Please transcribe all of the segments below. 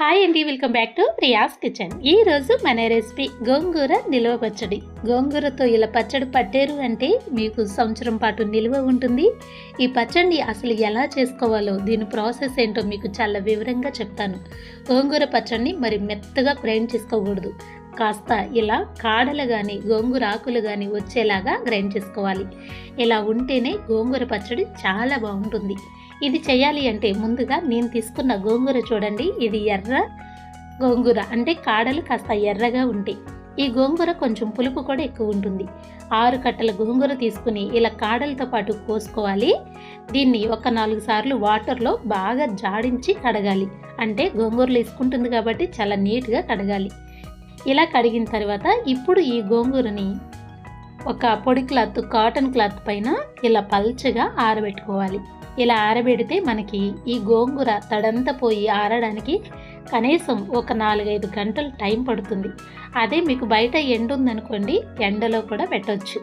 Hi అండి welcome back to Priya's kitchen. ఈ రోజు మన రెసిపీ గోంగూర నిల్వ పచ్చడి. గోంగూరతో ఇలా పచ్చడి పట్టారు అంటే మీకు సంవత్సరం పాటు నిల్వ ఉంటుంది. ఈ పచ్చడిని అసలు ఎలా చేసుకోవాలో దీని ప్రాసెస్ ఏంటో మీకు చాలా వివరంగా చెప్తాను. గోంగూర పచ్చడిని మరి మెత్తగా గ్రైండ్ చేసుకోకూడదు. కాస్త ఇలా కాడలు కానీ గోంగూర ఆకులు కానీ వచ్చేలాగా గ్రైండ్ చేసుకోవాలి. ఇలా ఉంటేనే గోంగూర పచ్చడి చాలా బాగుంటుంది. ఇది చేయాలి అంటే ముందుగా నేను తీసుకున్న గోంగూర చూడండి. ఇది ఎర్ర గోంగూర. అంటే కాడలు కాస్త ఎర్రగా ఉంటాయి ఈ గోంగూర కొంచెం పులుపు కూడా ఎక్కువ ఉంటుంది. ఆరు కట్టల గోంగూర తీసుకుని ఇలా కాడలతో పాటు కోసుకోవాలి. దీన్ని ఒక నాలుగు సార్లు వాటర్లో బాగా జాడించి కడగాలి. అంటే గోంగూరలు వేసుకుంటుంది కాబట్టి చాలా నీట్గా కడగాలి. ఇలా కడిగిన తర్వాత ఇప్పుడు ఈ గోంగూరని ఒక పొడి క్లాత్ కాటన్ క్లాత్ పైన ఇలా పల్చగా ఆరబెట్టుకోవాలి. ఇలా ఆరబెడితే మనకి ఈ గోంగూర తడంతా పోయి ఆరడానికి కనీసం ఒక నాలుగైదు గంటలు టైం పడుతుంది. అదే మీకు బయట ఎండ ఉందనుకోండి ఎండలో కూడా పెట్టవచ్చు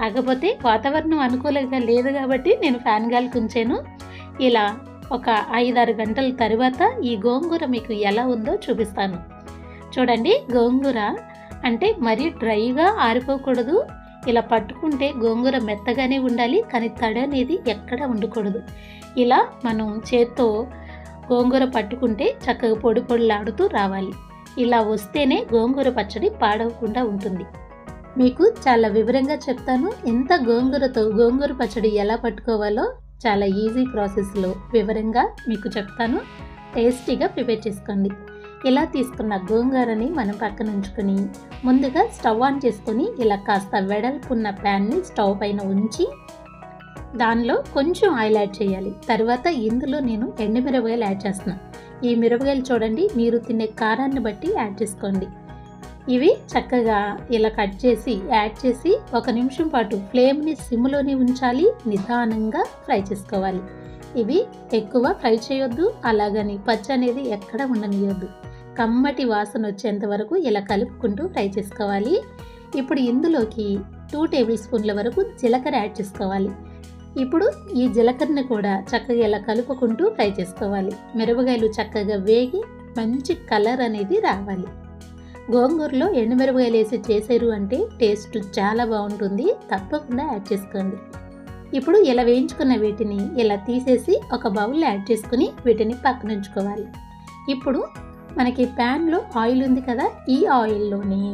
కాకపోతే వాతావరణం అనుకూలంగా లేదు కాబట్టి నేను ఫ్యాన్ గాలికి ఉంచాను ఇలా ఒక ఐదారు గంటల తర్వాత ఈ గోంగూర మీకు ఎలా ఉందో చూపిస్తాను. చూడండి గోంగూర అంటే మరీ డ్రైగా ఆరిపోకూడదు. ఇలా పట్టుకుంటే గోంగూర మెత్తగానే ఉండాలి కానీ తడి అనేది ఎక్కడ ఉండకూడదు. ఇలా మనం చేత్తో గోంగూర పట్టుకుంటే చక్కగా పొడి పొడిలాడుతూ రావాలి. ఇలా వస్తేనే గోంగూర పచ్చడి పాడవకుండా ఉంటుంది. మీకు చాలా వివరంగా చెప్తాను ఎంత గోంగూరతో గోంగూర పచ్చడి ఎలా పట్టుకోవాలో చాలా ఈజీ ప్రాసెస్లో వివరంగా మీకు చెప్తాను. టేస్టీగా ప్రిపేర్ చేసుకోండి. ఇలా తీసుకున్న గోంగూరని మనం పక్కన ఉంచుకొని ముందుగా స్టవ్ ఆన్ చేసుకొని ఇలా కాస్త వెడల్పున్న ప్యాన్ని స్టవ్ పైన ఉంచి దానిలో కొంచెం ఆయిల్ యాడ్ చేయాలి. తర్వాత ఇందులో నేను ఎండు మిరపకాయలు యాడ్ చేస్తున్నాను ఈ మిరపకాయలు చూడండి మీరు తినే కారాన్ని బట్టి యాడ్ చేసుకోండి. ఇవి చక్కగా ఇలా కట్ చేసి యాడ్ చేసి ఒక నిమిషం పాటు ఫ్లేమ్ని సిమ్లోనే ఉంచాలి నిదానంగా ఫ్రై చేసుకోవాలి. ఇవి ఎక్కువ ఫ్రై చేయొద్దు అలాగని పచ్చి అనేది ఎక్కడ ఉండనియొద్దు. కమ్మటి వాసన వచ్చేంత వరకు ఇలా కలుపుకుంటూ ఫ్రై చేసుకోవాలి. ఇప్పుడు ఇందులోకి టూ టేబుల్ స్పూన్ల వరకు జీలకర్ర యాడ్ చేసుకోవాలి. ఇప్పుడు ఈ జీలకర్రని కూడా చక్కగా ఇలా కలుపుకుంటూ ఫ్రై చేసుకోవాలి. మిరపకాయలు చక్కగా వేగి మంచి కలర్ అనేది రావాలి. గోంగూరలో ఎండుమిరపకాయలు వేసి చేశారు అంటే టేస్ట్ చాలా బాగుంటుంది. తప్పకుండా యాడ్ చేసుకోండి. ఇప్పుడు ఇలా వేయించుకున్న వీటిని ఇలా తీసేసి ఒక బౌల్లో యాడ్ చేసుకుని వీటిని పక్కన ఉంచుకోవాలి. ఇప్పుడు మనకి ప్యాన్లో ఆయిల్ ఉంది కదా ఈ ఆయిల్లోని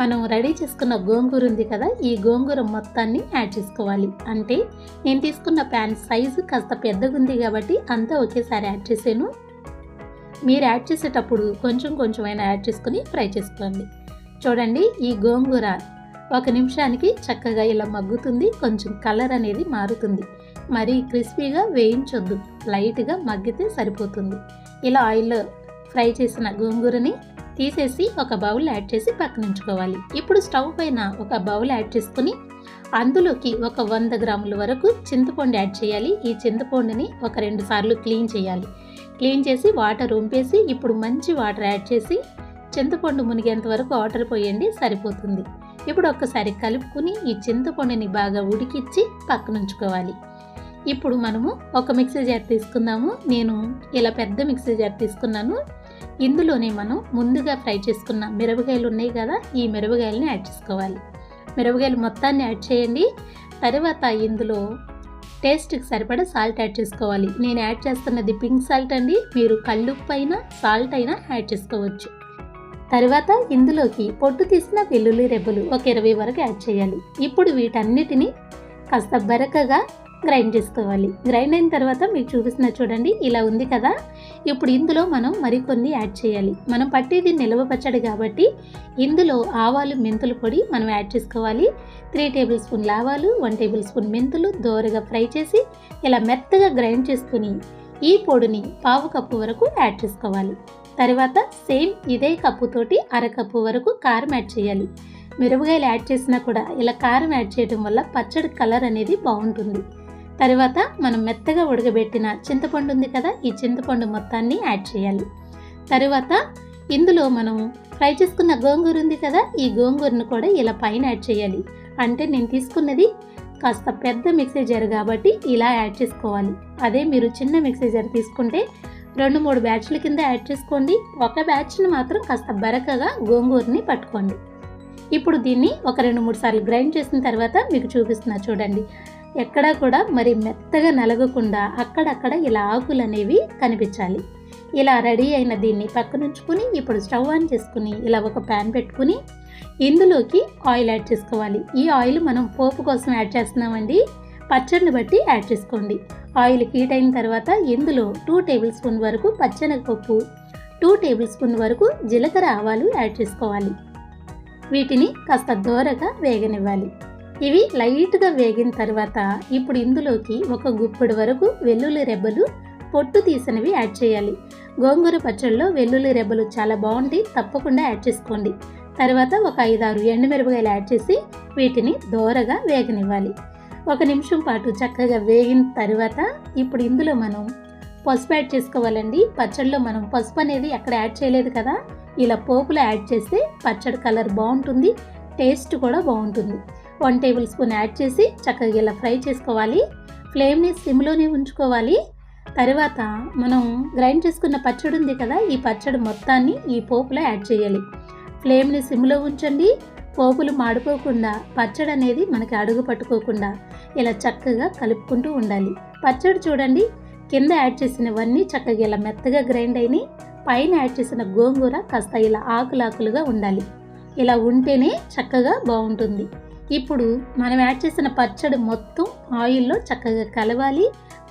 మనం రెడీ చేసుకున్న గోంగూర ఉంది కదా ఈ గోంగూర మొత్తాన్ని యాడ్ చేసుకోవాలి. అంటే నేను తీసుకున్న ప్యాన్ సైజు కాస్త పెద్దగా ఉంది కాబట్టి అంతా ఒకేసారి యాడ్ చేసాను. మీరు యాడ్ చేసేటప్పుడు కొంచెం కొంచెం అయినా యాడ్ చేసుకుని ఫ్రై చేసుకోండి. చూడండి ఈ గోంగూర ఒక నిమిషానికి చక్కగా ఇలా మగ్గుతుంది కొంచెం కలర్ అనేది మారుతుంది. మరి క్రిస్పీగా వేయించొద్దు లైట్గా మగ్గితే సరిపోతుంది. ఇలా ఆయిల్లో ఫ్రై చేసిన గోంగూరని తీసేసి ఒక బౌల్ యాడ్ చేసి పక్కన ఉంచుకోవాలి. ఇప్పుడు స్టవ్ పైన ఒక బౌల్ యాడ్ చేసుకుని అందులోకి ఒక వంద గ్రాముల వరకు చింతపండు యాడ్ చేయాలి. ఈ చింతపండుని ఒక రెండు సార్లు క్లీన్ చేయాలి. క్లీన్ చేసి వాటర్ ఉంపేసి ఇప్పుడు మంచి వాటర్ యాడ్ చేసి చింతపండు మునిగేంత వరకు వాటర్ పోయండి సరిపోతుంది. ఇప్పుడు ఒక్కసారి కలుపుకుని ఈ చింతపండుని బాగా ఉడికిచ్చి పక్కన ఉంచుకోవాలి. ఇప్పుడు మనము ఒక మిక్సీ జార్ తీసుకుందాము. నేను ఇలా పెద్ద మిక్సీ జార్ తీసుకున్నాను. ఇందులోనే మనం ముందుగా ఫ్రై చేసుకున్న మిరపకాయలు ఉన్నాయి కదా ఈ మిరపకాయలని యాడ్ చేసుకోవాలి. మిరపకాయలు మొత్తాన్ని యాడ్ చేయండి. తర్వాత ఇందులో టేస్ట్కి సరిపడా సాల్ట్ యాడ్ చేసుకోవాలి. నేను యాడ్ చేస్తున్నది పింక్ సాల్ట్ అండి. మీరు కళ్ళుప్పు అయినా సాల్ట్ అయినా యాడ్ చేసుకోవచ్చు. తర్వాత ఇందులోకి పొట్టు తీసిన వెల్లుల్లి రెబ్బలు ఒక ఇరవై వరకు యాడ్ చేయాలి. ఇప్పుడు వీటన్నిటిని కాస్త బరకగా గ్రైండ్ చేసుకోవాలి. గ్రైండ్ అయిన తర్వాత మీకు చూపిస్తున్న చూడండి ఇలా ఉంది కదా. ఇప్పుడు ఇందులో మనం మరికొన్ని యాడ్ చేయాలి. మనం పట్టేది నిలవ పచ్చడి కాబట్టి ఇందులో ఆవాలు మెంతుల పొడి మనం యాడ్ చేసుకోవాలి. త్రీ టేబుల్ స్పూన్ ఆవాలు వన్ టేబుల్ స్పూన్ మెంతులు దోరగా ఫ్రై చేసి ఇలా మెత్తగా గ్రైండ్ చేసుకుని ఈ పొడిని పావు కప్పు వరకు యాడ్ చేసుకోవాలి. తర్వాత సేమ్ ఇదే కప్పుతోటి అరకప్పు వరకు కారం యాడ్ చేయాలి. మిరపకాయలు యాడ్ చేసినా కూడా ఇలా కారం యాడ్ చేయడం వల్ల పచ్చడి కలర్ అనేది బాగుంటుంది. తర్వాత మనం మెత్తగా ఉడకబెట్టిన చింతపండు ఉంది కదా ఈ చింతపండు మొత్తాన్ని యాడ్ చేయాలి. తర్వాత ఇందులో మనం ఫ్రై చేసుకున్న గోంగూర ఉంది కదా ఈ గోంగూరను కూడా ఇలా పైన యాడ్ చేయాలి. అంటే నేను తీసుకున్నది కాస్త పెద్ద మిక్సీ జార్ కాబట్టి ఇలా యాడ్ చేసుకోవాలి. అదే మీరు చిన్న మిక్సీ జార్ తీసుకుంటే రెండు మూడు బ్యాచ్ల కింద యాడ్ చేసుకోండి. ఒక బ్యాచ్ని మాత్రం కాస్త బరకగా గోంగూరని పట్టుకోండి. ఇప్పుడు దీన్ని ఒక రెండు మూడు సార్లు గ్రైండ్ చేసిన తర్వాత మీకు చూపిస్తున్నా చూడండి. ఎక్కడా కూడా మరి మెత్తగా నలగకుండా అక్కడక్కడ ఇలా ఆకులు అనేవి కనిపించాలి. ఇలా రెడీ అయిన దీన్ని పక్కనుంచుకుని ఇప్పుడు స్టవ్ ఆన్ చేసుకుని ఇలా ఒక ప్యాన్ పెట్టుకుని ఇందులోకి ఆయిల్ యాడ్ చేసుకోవాలి. ఈ ఆయిల్ మనం పోపు కోసం యాడ్ చేస్తున్నామండి. పచ్చడిని బట్టి యాడ్ చేసుకోండి. ఆయిల్ హీట్ అయిన తర్వాత ఇందులో టూ టేబుల్ స్పూన్ వరకు పచ్చనగపప్పు టూ టేబుల్ స్పూన్ వరకు జీలకర్ర ఆవాలు యాడ్ చేసుకోవాలి. వీటిని కాస్త దోరగా వేగనివ్వాలి. ఇవి లైట్గా వేగిన తర్వాత ఇప్పుడు ఇందులోకి ఒక గుప్పెడు వరకు వెల్లుల్లి రెబ్బలు పొట్టు తీసినవి యాడ్ చేయాలి. గోంగూర పచ్చళ్ళలో వెల్లుల్లి రెబ్బలు చాలా బాగుంటాయి తప్పకుండా యాడ్ చేసుకోండి. తర్వాత ఒక ఐదారు ఎండుమిరపకాయలు యాడ్ చేసి వీటిని దోరగా వేగనివ్వాలి. ఒక నిమిషం పాటు చక్కగా వేగిన తర్వాత ఇప్పుడు ఇందులో మనం పసుపు యాడ్ చేసుకోవాలండి. పచ్చడిలో మనం పసుపు అనేది ఎక్కడ యాడ్ చేయలేదు కదా? ఇలా పోపులో యాడ్ చేస్తే పచ్చడి కలర్ బాగుంటుంది టేస్ట్ కూడా బాగుంటుంది. వన్ టేబుల్ స్పూన్ యాడ్ చేసి చక్కగా ఇలా ఫ్రై చేసుకోవాలి. ఫ్లేమ్ని సిమ్లోనే ఉంచుకోవాలి. తర్వాత మనం గ్రైండ్ చేసుకున్న పచ్చడి ఉంది కదా ఈ పచ్చడి మొత్తాన్ని ఈ పోపులో యాడ్ చేయాలి. ఫ్లేమ్ని సిమ్లో ఉంచండి. పోపులు మాడిపోకుండా పచ్చడి అనేది మనకి అడుగు పట్టుకోకుండా ఇలా చక్కగా కలుపుకుంటూ ఉండాలి. పచ్చడి చూడండి కింద యాడ్ చేసినవన్నీ చక్కగా ఇలా మెత్తగా గ్రైండ్ అయినాయి. పైన యాడ్ చేసిన గోంగూర కాస్త ఇలా ఆకులాకులుగా ఉండాలి. ఇలా ఉంటేనే చక్కగా బాగుంటుంది. ఇప్పుడు మనం యాడ్ చేసిన పచ్చడి మొత్తం ఆయిల్లో చక్కగా కలవాలి.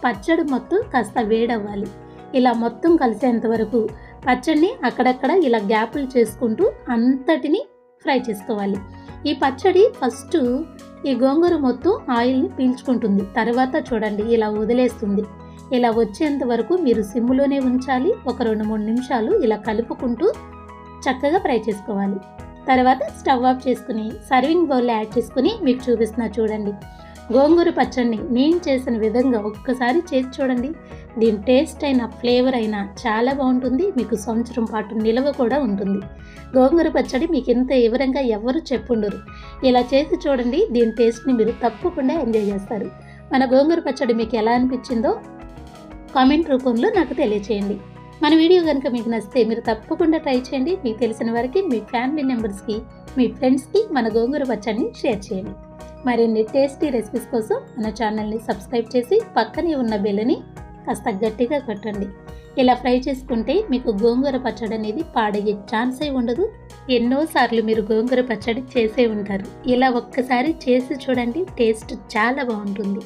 పచ్చడి మొత్తం కాస్త వేడవ్వాలి. ఇలా మొత్తం కలిసేంత వరకు పచ్చడిని అక్కడక్కడ ఇలా గ్యాపులు చేసుకుంటూ అంతటిని ఫ్రై చేసుకోవాలి. ఈ పచ్చడి ఫస్ట్ ఈ గోంగూర మొత్తం ఆయిల్ని పీల్చుకుంటుంది. తర్వాత చూడండి ఇలా వదిలేస్తుంది. ఇలా వచ్చేంత వరకు మీరు సిమ్లోనే ఉంచాలి. ఒక రెండు మూడు నిమిషాలు ఇలా కలుపుకుంటూ చక్కగా ఫ్రై చేసుకోవాలి. తర్వాత స్టవ్ ఆఫ్ చేసుకుని సర్వింగ్ బౌల్లో యాడ్ చేసుకుని మీకు చూపిస్తున్నా చూడండి. గోంగూర పచ్చడిని నేను చేసిన విధంగా ఒక్కసారి చేసి చూడండి. దీని టేస్ట్ అయినా ఫ్లేవర్ అయినా చాలా బాగుంటుంది. మీకు సంవత్సరం పాటు నిల్వ కూడా ఉంటుంది. గోంగూర పచ్చడి మీకు ఇంత వివరంగా ఎవరు చెప్పుండరు. ఇలా చేసి చూడండి. దీని టేస్ట్ని మీరు తప్పకుండా ఎంజాయ్ చేస్తారు. మన గోంగూర పచ్చడి మీకు ఎలా అనిపించిందో కామెంట్ రూపంలో నాకు తెలియచేయండి. మన వీడియో కనుక మీకు నచ్చితే మీరు తప్పకుండా ట్రై చేయండి. మీకు తెలిసిన వారికి మీ ఫ్యామిలీ మెంబర్స్కి మీ ఫ్రెండ్స్కి మన గోంగూర పచ్చడిని షేర్ చేయండి. మరిన్ని టేస్టీ రెసిపీస్ కోసం మన ఛానల్ని సబ్స్క్రైబ్ చేసి పక్కనే ఉన్న బెల్లని కాస్త గట్టిగా కట్టండి. ఇలా ఫ్రై చేసుకుంటే మీకు గోంగూర పచ్చడి అనేది పాడయ్యే ఛాన్సే ఉండదు. ఎన్నోసార్లు మీరు గోంగూర పచ్చడి చేసే ఉంటారు. ఇలా ఒక్కసారి చేసి చూడండి టేస్ట్ చాలా బాగుంటుంది.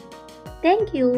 Thank you